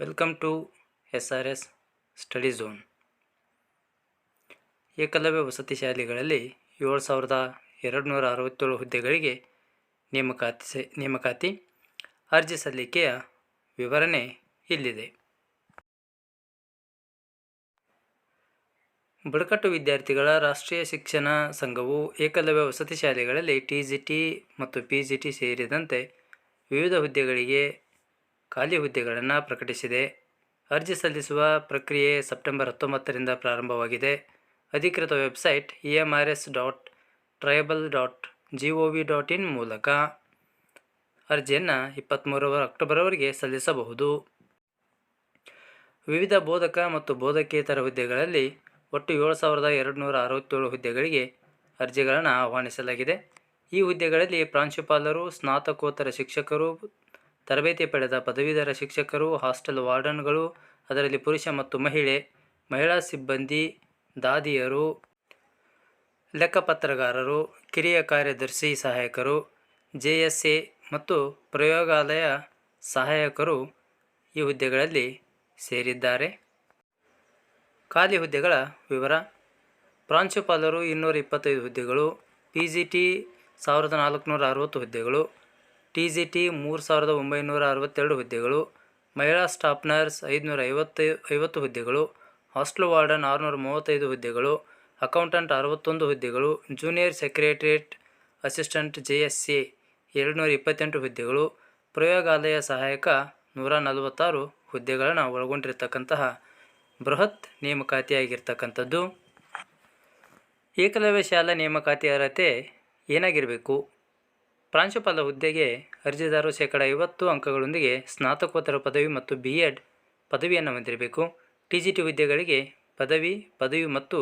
Welcome to S R S study zone Ekalavya ವಸತಿ ಶಾಲೆಗಳಲ್ಲಿ ಏಳು ಸಾವಿರದ ಎರಡು ನೂರ ಅರವತ್ತೇಳು ಹುದ್ದೆಗಳಿಗೆ ನೇಮಕಾತಿ ನೇಮಕಾತಿ ಅರ್ಜಿ ಸಲ್ಲಿಕೆಯ ವಿವರಣೆ ಇಲ್ಲಿದೆ. ಬುಡಕಟ್ಟು ವಿದ್ಯಾರ್ಥಿಗಳ ರಾಷ್ಟ್ರೀಯ ಶಿಕ್ಷಣ ಸಂಘವು ಏಕಲವ್ಯ ವಸತಿ ಶಾಲೆಗಳಲ್ಲಿ ಟಿ ಜಿ ಟಿ ಮತ್ತು ಪಿ ಜಿ ಟಿ ಸೇರಿದಂತೆ ವಿವಿಧ ಹುದ್ದೆಗಳಿಗೆ ಖಾಲಿ ಹುದ್ದೆಗಳನ್ನು ಪ್ರಕಟಿಸಿದೆ. ಅರ್ಜಿ ಸಲ್ಲಿಸುವ ಪ್ರಕ್ರಿಯೆ ಸೆಪ್ಟೆಂಬರ್ ಹತ್ತೊಂಬತ್ತರಿಂದ ಪ್ರಾರಂಭವಾಗಿದೆ. ಅಧಿಕೃತ website E M R S dot tribal dot G O V dot in ಮೂಲಕ ಅರ್ಜಿಯನ್ನು ಇಪ್ಪತ್ತ್ಮೂರರ ಅಕ್ಟೋಬರ್ವರೆಗೆ ಸಲ್ಲಿಸಬಹುದು. ವಿವಿಧ ಬೋಧಕ ಮತ್ತು ಬೋಧಕೇತರ ಹುದ್ದೆಗಳಲ್ಲಿ ಒಟ್ಟು ಏಳು ಸಾವಿರದ ಎರಡು ನೂರ ಅರವತ್ತೇಳು ಹುದ್ದೆಗಳಿಗೆ ಅರ್ಜಿಗಳನ್ನು ಆಹ್ವಾನಿಸಲಾಗಿದೆ. ಈ ಹುದ್ದೆಗಳಲ್ಲಿ ಪ್ರಾಂಶುಪಾಲರು, ಸ್ನಾತಕೋತ್ತರ ಶಿಕ್ಷಕರು ತರಬೇತಿ ಪಡೆದ ಪದವೀಧರ ಶಿಕ್ಷಕರು, ಹಾಸ್ಟೆಲ್ ವಾರ್ಡನ್ಗಳು, ಅದರಲ್ಲಿ ಪುರುಷ ಮತ್ತು ಮಹಿಳೆ, ಮಹಿಳಾ ಸಿಬ್ಬಂದಿ, ದಾದಿಯರು, ಲೆಕ್ಕಪತ್ರಗಾರರು, ಕಿರಿಯ ಕಾರ್ಯದರ್ಶಿ ಸಹಾಯಕರು, ಜೆ ಎಸ್ ಎ ಮತ್ತು ಪ್ರಯೋಗಾಲಯ ಸಹಾಯಕರು ಈ ಹುದ್ದೆಗಳಲ್ಲಿ ಸೇರಿದ್ದಾರೆ. ಖಾಲಿ ಹುದ್ದೆಗಳ ವಿವರ. ಪ್ರಾಂಶುಪಾಲರು ಇನ್ನೂರ ಇಪ್ಪತ್ತೈದು ಹುದ್ದೆಗಳು, ಪಿ ಜಿ ಟಿ ಸಾವಿರದ ನಾಲ್ಕುನೂರ ಅರವತ್ತು ಹುದ್ದೆಗಳು ಟಿ ಜಿ ಟಿ ಮೂರು ಸಾವಿರದ ಒಂಬೈನೂರ ಅರವತ್ತೆರಡು ಹುದ್ದೆಗಳು, ಮಹಿಳಾ ಸ್ಟಾಫ್ ನರ್ಸ್ ಐದುನೂರ ಐವತ್ತೈ ಐವತ್ತು ಹುದ್ದೆಗಳು, ಹಾಸ್ಟೆಲ್ ವಾರ್ಡನ್ ಆರುನೂರ ಮೂವತ್ತೈದು ಹುದ್ದೆಗಳು, ಅಕೌಂಟೆಂಟ್ ಅರವತ್ತೊಂದು ಹುದ್ದೆಗಳು, junior secretariat assistant J S C ಎರಡುನೂರ ಇಪ್ಪತ್ತೆಂಟು ಹುದ್ದೆಗಳು, ಪ್ರಯೋಗಾಲಯ ಸಹಾಯಕ ನೂರ ನಲವತ್ತಾರು ಹುದ್ದೆಗಳನ್ನು ಒಳಗೊಂಡಿರ್ತಕ್ಕಂತಹ ಬೃಹತ್ ನೇಮಕಾತಿಯಾಗಿರ್ತಕ್ಕಂಥದ್ದು. ಏಕಲವ್ಯ ಶಾಲಾ ನೇಮಕಾತಿ ಅರ್ಹತೆ ಏನಾಗಿರಬೇಕು? ಪ್ರಾಂಶುಪಾಲ ಹುದ್ದೆಗೆ ಅರ್ಜಿದಾರರು ಶೇಕಡ ಐವತ್ತು ಅಂಕಗಳೊಂದಿಗೆ ಸ್ನಾತಕೋತ್ತರ ಪದವಿ ಮತ್ತು ಬಿ ಎಡ್ ಪದವಿಯನ್ನು ಹೊಂದಿರಬೇಕು. ಟಿ ಜಿ ಟಿ ಹುದ್ದೆಗಳಿಗೆ ಪದವಿ ಪದವಿ ಮತ್ತು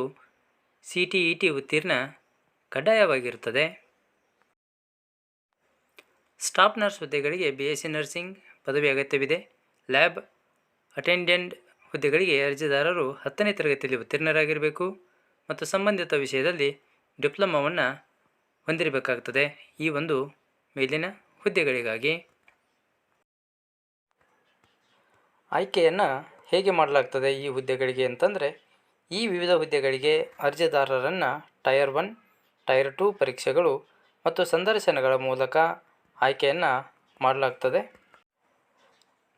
ಸಿ ಟಿ ಇ ಟಿ ಉತ್ತೀರ್ಣ ಕಡ್ಡಾಯವಾಗಿರುತ್ತದೆ. ಸ್ಟಾಫ್ ನರ್ಸ್ ಹುದ್ದೆಗಳಿಗೆ ಬಿ ಎಸ್ ಸಿ ನರ್ಸಿಂಗ್ ಪದವಿ ಅಗತ್ಯವಿದೆ. ಲ್ಯಾಬ್ ಅಟೆಂಡೆಂಟ್ ಹುದ್ದೆಗಳಿಗೆ ಅರ್ಜಿದಾರರು ಹತ್ತನೇ ತರಗತಿಯಲ್ಲಿ ಉತ್ತೀರ್ಣರಾಗಿರಬೇಕು ಮತ್ತು ಸಂಬಂಧಿತ ವಿಷಯದಲ್ಲಿ ಡಿಪ್ಲೊಮಾವನ್ನು ಹೊಂದಿರಬೇಕಾಗ್ತದೆ. ಈ ಒಂದು ಮೇಲಿನ ಹುದ್ದೆಗಳಿಗಾಗಿ. ಆಯ್ಕೆಯನ್ನು ಹೇಗೆ ಮಾಡಲಾಗ್ತದೆ ಈ ಹುದ್ದೆಗಳಿಗೆ ಅಂತಂದರೆ, ಈ ವಿವಿಧ ಹುದ್ದೆಗಳಿಗೆ ಅರ್ಜಿದಾರರನ್ನು ಟಯರ್ ಒನ್ ಟೈರ್ ಟು ಪರೀಕ್ಷೆಗಳು ಮತ್ತು ಸಂದರ್ಶನಗಳ ಮೂಲಕ ಆಯ್ಕೆಯನ್ನು ಮಾಡಲಾಗ್ತದೆ.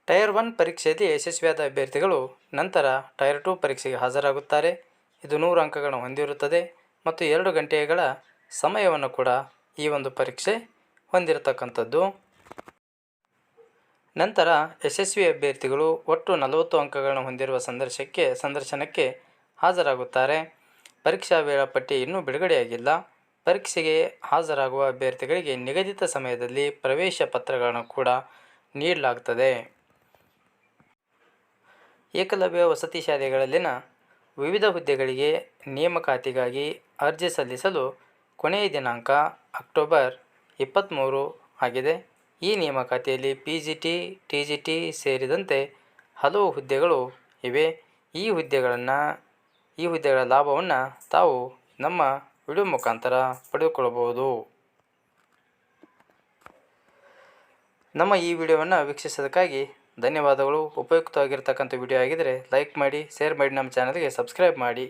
ಟೈರ್ ಒನ್ ಪರೀಕ್ಷೆಯಲ್ಲಿ ಯಶಸ್ವಿಯಾದ ಅಭ್ಯರ್ಥಿಗಳು ನಂತರ ಟೈರ್ ಟು ಪರೀಕ್ಷೆಗೆ ಹಾಜರಾಗುತ್ತಾರೆ. ಇದು ನೂರು ಅಂಕಗಳನ್ನು ಹೊಂದಿರುತ್ತದೆ ಮತ್ತು ಎರಡು ಗಂಟೆಗಳ ಸಮಯವನ್ನು ಕೂಡ ಈ ಒಂದು ಪರೀಕ್ಷೆ ಹೊಂದಿರತಕ್ಕಂಥದ್ದು. ನಂತರ ಯಶಸ್ವಿ ಅಭ್ಯರ್ಥಿಗಳು ಒಟ್ಟು ನಲವತ್ತು ಅಂಕಗಳನ್ನು ಹೊಂದಿರುವ ಸಂದರ್ಶಕ್ಕೆ, ಸಂದರ್ಶನಕ್ಕೆ ಹಾಜರಾಗುತ್ತಾರೆ. ಪರೀಕ್ಷಾ ವೇಳಾಪಟ್ಟಿ ಇನ್ನೂ ಬಿಡುಗಡೆಯಾಗಿಲ್ಲ. ಪರೀಕ್ಷೆಗೆ ಹಾಜರಾಗುವ ಅಭ್ಯರ್ಥಿಗಳಿಗೆ ನಿಗದಿತ ಸಮಯದಲ್ಲಿ ಪ್ರವೇಶ ಪತ್ರಗಳನ್ನು ಕೂಡ ನೀಡಲಾಗ್ತದೆ. ಏಕಲವ್ಯ ವಸತಿ ಶಾಲೆಗಳಲ್ಲಿನ ವಿವಿಧ ಹುದ್ದೆಗಳಿಗೆ ನೇಮಕಾತಿಗಾಗಿ ಅರ್ಜಿ ಸಲ್ಲಿಸಲು ಕೊನೆಯ ದಿನಾಂಕ ಅಕ್ಟೋಬರ್ ಇಪ್ಪತ್ತ್ಮೂರು ಆಗಿದೆ. ಈ ನೇಮಕಾತಿಯಲ್ಲಿ P G T T G T ಸೇರಿದಂತೆ ಹಲವು ಹುದ್ದೆಗಳು ಇವೆ. ಈ ಹುದ್ದೆಗಳನ್ನು, ಈ ಹುದ್ದೆಗಳ ಲಾಭವನ್ನು ತಾವು ನಮ್ಮ ವಿಡಿಯೋ ಮುಖಾಂತರ ಪಡೆದುಕೊಳ್ಳಬಹುದು. ನಮ್ಮ ಈ ವಿಡಿಯೋವನ್ನು ವೀಕ್ಷಿಸೋದಕ್ಕಾಗಿ ಧನ್ಯವಾದಗಳು. ಉಪಯುಕ್ತವಾಗಿರ್ತಕ್ಕಂಥ ವಿಡಿಯೋ ಆಗಿದ್ದರೆ ಲೈಕ್ ಮಾಡಿ, ಶೇರ್ ಮಾಡಿ, ನಮ್ಮ ಚಾನಲ್ಗೆ ಸಬ್ಸ್ಕ್ರೈಬ್ ಮಾಡಿ.